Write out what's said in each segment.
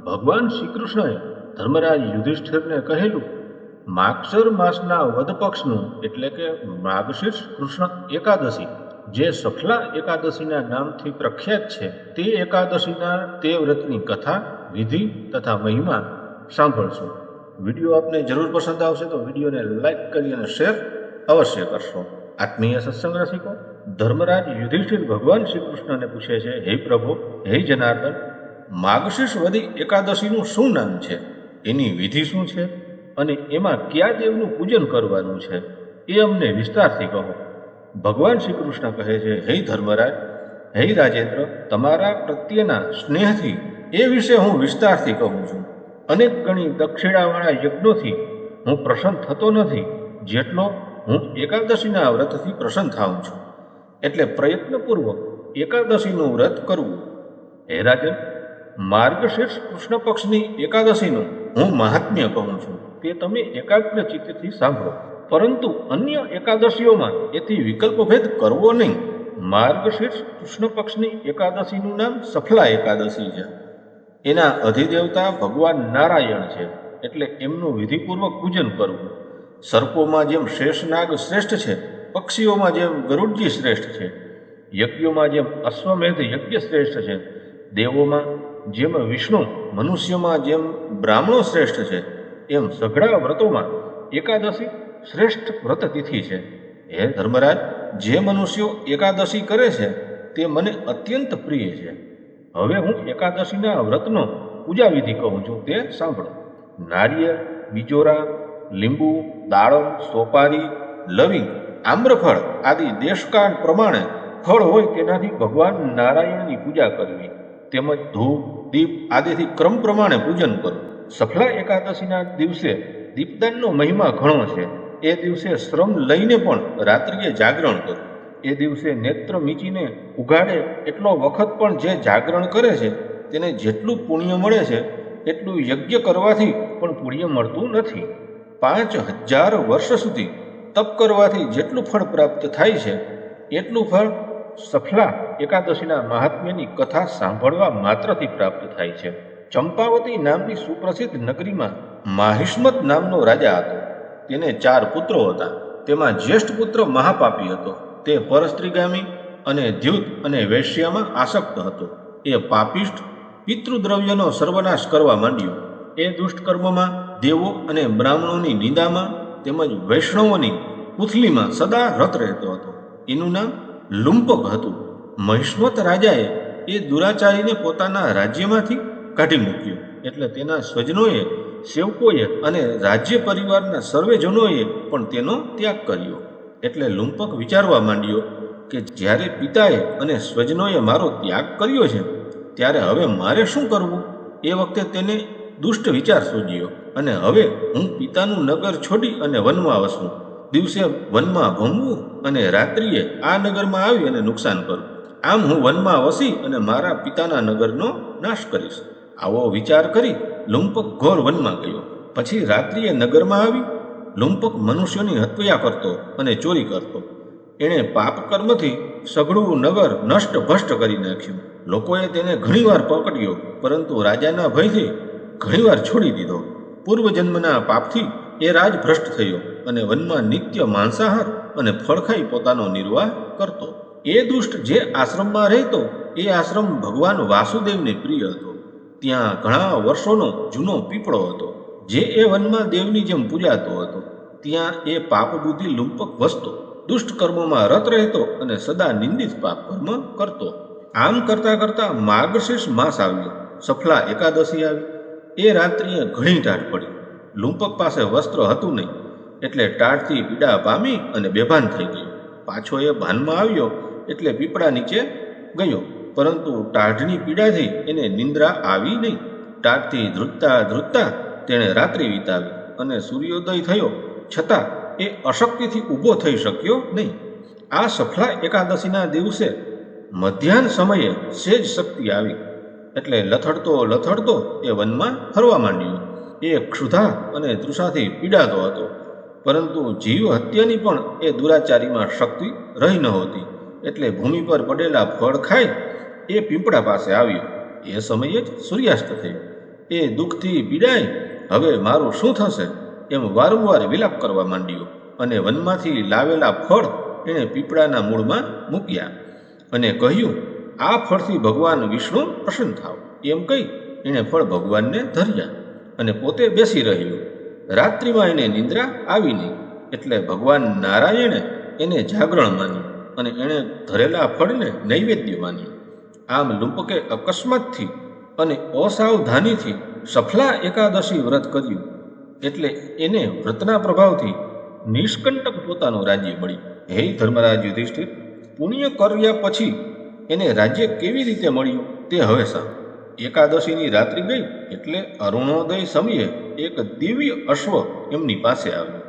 ભગવાન શ્રી કૃષ્ણએ ધર્મરાજ યુધિષ્ઠિરને કહેલું માક્ષર માસના વધપક્ષનું એટલે કે માગશીર્ષ કૃષ્ણ એકાદશી, જે સફલા એકાદશીના નામથી પ્રખ્યાત છે, તે એકાદશીના તે વ્રતની કથા, વિધિ તથા મહિમા સાંભળશો. વીડિયો આપને જરૂર પસંદ આવશે તો વિડીયોને લાઈક કરી અને શેર અવશ્ય કરશો. આત્મીય સત્સંગ રસિકો, ધર્મરાજ યુધિષ્ઠિર ભગવાન શ્રી કૃષ્ણને પૂછે છે, હે પ્રભુ, હે જનાર્દન માગશીર્ષ વધી એકાદશીનું શું નામ છે? એની વિધિ શું છે? અને એમાં કયા દેવનું પૂજન કરવાનું છે? એ અમને વિસ્તારથી કહો. ભગવાન શ્રી કૃષ્ણ કહે છે, હે ધર્મરાજ, હે રાજેન્દ્ર, તમારા પ્રત્યેના સ્નેહથી એ વિશે હું વિસ્તારથી કહું છું. અનેક ગણી દક્ષિણાવાળા યજ્ઞોથી હું પ્રસન્ન થતો નથી, જેટલો હું એકાદશીના વ્રતથી પ્રસન્ન થાઉં છું. એટલે પ્રયત્નપૂર્વક એકાદશીનું વ્રત કરવું. હે રાજન માર્ગશીર્ષ કૃષ્ણ પક્ષની એકાદશીનું હું મહાત્મ્ય કહું છું. તે તમે એકાગ્ર ચિત્તથી સાંભળો. પરંતુ અન્ય એકાદશીઓમાં એથી વિકલ્પભેદ કરવો નહીં. માર્ગશીર્ષ કૃષ્ણ પક્ષની એકાદશીનું નામ સફલા એકાદશી છે. એના અધિદેવતા ભગવાન નારાયણ છે. એટલે એમનું વિધિપૂર્વક પૂજન કરવું. સર્પોમાં જેમ શેષનાગ શ્રેષ્ઠ છે, પક્ષીઓમાં જેમ ગરુડજી શ્રેષ્ઠ છે, યજ્ઞોમાં જેમ અશ્વમેધ યજ્ઞ શ્રેષ્ઠ છે, દેવોમાં જેમ વિષ્ણુ મનુષ્યમાં જેમ બ્રાહ્મણો શ્રેષ્ઠ છે, એમ સઘળા વ્રતોમાં એકાદશી શ્રેષ્ઠ વ્રત તિથિ છે. હે ધર્મરાજ, જે મનુષ્યો એકાદશી કરે છે, તે મને અત્યંત પ્રિય છે. હવે હું એકાદશીના વ્રતનો પૂજા વિધિ કહું છું, તે સાંભળો. નારિયેળ, બીજોરા, લીંબુ, દાડમ, સોપારી, લવિંગ, આમ્રફળ આદિ દેશકાળ પ્રમાણે ફળ હોય તેનાથી ભગવાન નારાયણની પૂજા કરવી, તેમજ ધૂપ દીપ આદિથી ક્રમ પ્રમાણે પૂજન કરો. સફલા એકાદશીના દિવસે દીપદાનનો મહિમા ઘણો છે. એ દિવસે શ્રમ લઈને પણ રાત્રિએ જાગરણ કરો. એ દિવસે નેત્ર મીચીને ઉઘાડે એટલો વખત પણ જે જાગરણ કરે છે, તેને જેટલું પુણ્ય મળે છે, એટલું યજ્ઞ કરવાથી પણ પુણ્ય મળતું નથી. પાંચ હજાર વર્ષ સુધી તપ કરવાથી જેટલું ફળ પ્રાપ્ત થાય છે, એટલું ફળ સફલા એકાદશીના મહાત્મ્યની કથા સાંભળવા માત્રથી પ્રાપ્ત થાય છે. ચંપાવતી નામની સુપ્રસિદ્ધ નગરીમાં માહિષ્મત નામનો રાજા હતો. તેને ચાર પુત્રો હતા. તેમાં જ્યેષ્ઠ પુત્ર મહાપાપી હતો. તે પરસ્ત્રીગામી અને દ્યુત અને વૈશ્યામાં આસક્ત હતો. એ પાપિષ્ઠ પિતૃદ્રવ્યનો સર્વનાશ કરવા માંડ્યો. એ દુષ્ટકર્મમાં દેવો અને બ્રાહ્મણોની નિંદામાં તેમજ વૈષ્ણવોની પુથલીમાં સદા રત રહેતો હતો. એનું નામ લુંપક હતું મહિષ્મત રાજાએ એ દુરાચારીને પોતાના રાજ્યમાંથી કાઢી મૂક્યો. એટલે તેના સ્વજનોએ, સેવકોએ અને રાજ્ય પરિવારના સર્વેજનોએ પણ તેનો ત્યાગ કર્યો. એટલે લુંપક વિચારવા માંડ્યો કે જ્યારે પિતાએ અને સ્વજનોએ મારો ત્યાગ કર્યો છે, ત્યારે હવે મારે શું કરવું? એ વખતે તેને દુષ્ટ વિચાર સૂજ્યો અને હવે હું પિતાનું નગર છોડી અને વનમાં વસું. દિવસે વનમાં ભમવું અને રાત્રિએ આ નગરમાં આવી અને નુકસાન કરું આમ હું વનમાં વસી અને મારા પિતાના નગરનો નાશ કરીશ. આવો વિચાર કરી લુંપક ઘોર વનમાં ગયો. પછી રાત્રિએ નગરમાં આવી, લુંપક મનુષ્યોની હત્યા કરતો અને ચોરી કરતો. એણે પાપ કર્મથી સઘળું નગર નષ્ટ ભ્રષ્ટ કરી નાખ્યું. લોકોએ તેને ઘણીવાર પકડ્યો, પરંતુ રાજાના ભયથી ઘણીવાર છોડી દીધો. પૂર્વજન્મના પાપથી એ રાજ ભ્રષ્ટ થયો અને વનમાં નિત્ય માંસાહાર અને ફળ ખાઈ પોતાનો નિર્વાહ કરતો. એ દુષ્ટ જે આશ્રમમાં રહેતો, એ આશ્રમ ભગવાન વાસુદેવને પ્રિય હતો. ત્યાં ઘણા વર્ષોનો જૂનો પીપળો હતો, જે એ વનમાં દેવની જેમ પૂજાતો હતો. ત્યાં એ પાપ બુદ્ધિ લુંપક વસતો, દુષ્ટ કર્મોમાં રત રહેતો અને સદા નિંદિત પાપ કર્મ કરતો. આમ કરતા કરતા માર્ગશીર્ષ માસ આવ્યો. સફલા એકાદશી આવી. એ રાત્રિએ ઘણી ટાઢ પડી. લુંપક પાસે વસ્ત્ર હતું નહીં. એટલે ટાઢથી પીડા પામી અને બેભાન થઈ ગયો. પાછો એ ભાનમાં આવ્યો એટલે પીપળા નીચે ગયો. પરંતુ ટાઢની પીડાથી એને નિંદ્રા આવી નહીં. ટાઢથી ધ્રુજતા ધ્રુજતા તેણે રાત્રિ વિતાવી અને સૂર્યોદય થયો. છતાં એ અશક્તિથી ઊભો થઈ શક્યો નહીં. આ સફળા એકાદશીના દિવસે મધ્યાહન સમયે સેજ શક્તિ આવી. એટલે લથડતો લથડતો એ વનમાં ફરવા માંડ્યો. એ ક્ષુધા અને તૃષાથી પીડાતો હતો. પરંતુ જીવ હત્યાની પણ એ દુરાચારીમાં શક્તિ રહી નહોતી એટલે ભૂમિ પર પડેલા ફળ ખાઈ એ પીંપળા પાસે આવ્યો. એ સમયે જ સૂર્યાસ્ત થયો એ દુઃખથી પીડાય હવે મારું શું થશે? એમ વારંવાર વિલાપ કરવા માંડ્યો અને વનમાંથી લાવેલા ફળ એણે પીપળાના મૂળમાં મૂક્યા અને કહ્યું, આ ફળથી ભગવાન વિષ્ણુ પ્રસન્ન થાવ. એમ કહી એણે ફળ ભગવાનને ધર્યા. અને પોતે બેસી રહ્યો. રાત્રિમાં એને નિંદ્રા આવી નહીં. એટલે ભગવાન નારાયણે એને જાગરણ માન્યું અને એણે ધરેલા ફળને નૈવેદ્ય માન્યું. આમ લુંપકે અકસ્માતથી અને અસાવધાનીથી સફલા એકાદશી વ્રત કર્યું. એટલે એને વ્રતના પ્રભાવથી નિષ્કંટક પોતાનું રાજ્ય મળ્યું. હે ધર્મરાજ યુધિષ્ઠિર, પુણ્ય કર્યા પછી એને રાજ્ય કેવી રીતે મળ્યું તે હવે સાંભળ. એકાદશીની રાત્રિ ગઈ એટલે અરુણોદય સમયે એક દિવ્ય અશ્વ એમની પાસે આવ્યો.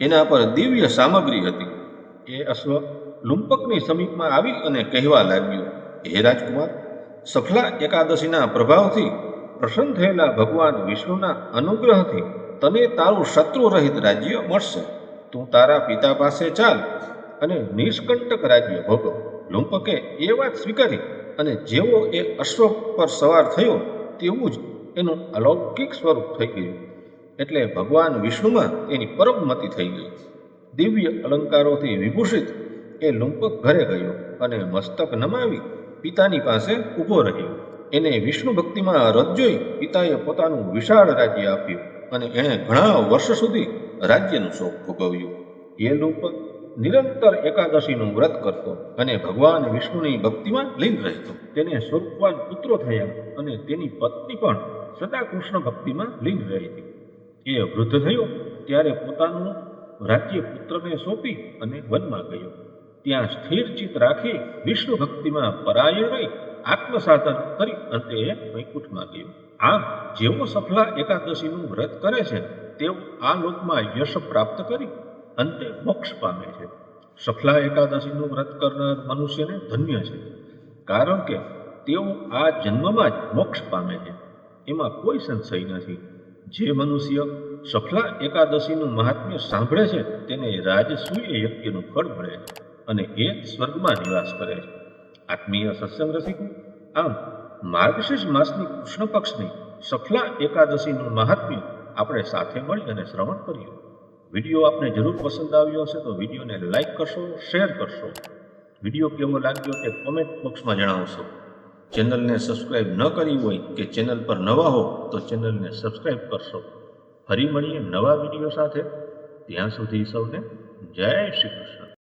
એના પર દિવ્ય સામગ્રી હતી. એ અશ્વ લુંપકની સમીપમાં આવી અને કહેવા લાગ્યું, હે રાજકુમાર, સફલા એકાદશીના પ્રભાવથી પ્રસન્ન થયેલા ભગવાન વિષ્ણુના અનુગ્રહથી તને તારું શત્રુ રહિત રાજ્ય મળશે. તું તારા પિતા પાસે ચાલ અને નિષ્કંટક રાજ્ય ભોગવ. લુંપકે એ વાત સ્વીકારી અને જેવો એ અશ્વ પર સવાર થયો, તેવું જ એનું અલૌકિક સ્વરૂપ થઈ ગયું. એટલે ભગવાન વિષ્ણુમાં એની પરમમતિ થઈ ગઈ. દિવ્ય અલંકારોથી વિભૂષિત એ લુંપક ઘરે ગયો અને મસ્તક નમાવી પિતાની પાસે ઊભો રહ્યો. એને વિષ્ણુ ભક્તિમાં રત જોઈ પિતાએ પોતાનું વિશાળ રાજ્ય આપ્યું અને એણે ઘણા વર્ષ સુધી રાજ્યનું શોક ભોગવ્યું. એ લુંપક નિરંતર એકાદશીનું વ્રત કરતો અને ભગવાન વિષ્ણુની ભક્તિમાં લીન રહેતો. તેને સ્વરૂપવાન પુત્રો થયા અને તેની પત્ની પણ સદા કૃષ્ણ ભક્તિમાં લીન રહી હતી. એ વૃદ્ધ થયો ત્યારે પોતાનું રાજ્ય પુત્રને સોંપી અને વનમાં ગયો. ત્યાં સ્થિર ચિત્ત રાખી વિષ્ણુ ભક્તિમાં પરાયણ રહી, આત્મસાધન કરી અંતે વૈકુંઠમાં ગયો. આમ જેવો સફલા એકાદશીનું વ્રત કરે છે તેઓ આ લોકમાં યશ પ્રાપ્ત કરી અંતે મોક્ષ પામે છે. સફલા એકાદશીનું વ્રત કરનાર મનુષ્યને ધન્ય છે. કારણ કે તેઓ આ જન્મમાં જ મોક્ષ પામે છે. એમાં કોઈ સંશય નથી. જે મનુષ્ય સફલા એકાદશીનું મહાત્મ્ય સાંભળે છે, તેને રાજસૂય યજ્ઞનું ફળ મળે છે અને એ સ્વર્ગમાં નિવાસ કરે છે. આત્મીય સત્સંગ રસિકો, આમ માર્ગશીર્ષ માસની કૃષ્ણ પક્ષની સફલા એકાદશીનું મહાત્મ્ય આપણે સાથે મળી અને શ્રવણ કર્યું વીડિયો આપને જરૂર પસંદ આવ્યો હશે તો વિડીયોને લાઈક કરશો શેર કરશો. વીડિયો કેવો લાગ્યો તે કોમેન્ટ બોક્સમાં જણાવશો. ચેનલને સબસ્ક્રાઇબ ન કરી હોય કે ચેનલ પર નવા હો તો ચેનલને સબસ્ક્રાઇબ કરશો. ફરી મળીએ નવા વીડિયો સાથે. ત્યાં સુધી સૌને જય શ્રી કૃષ્ણ.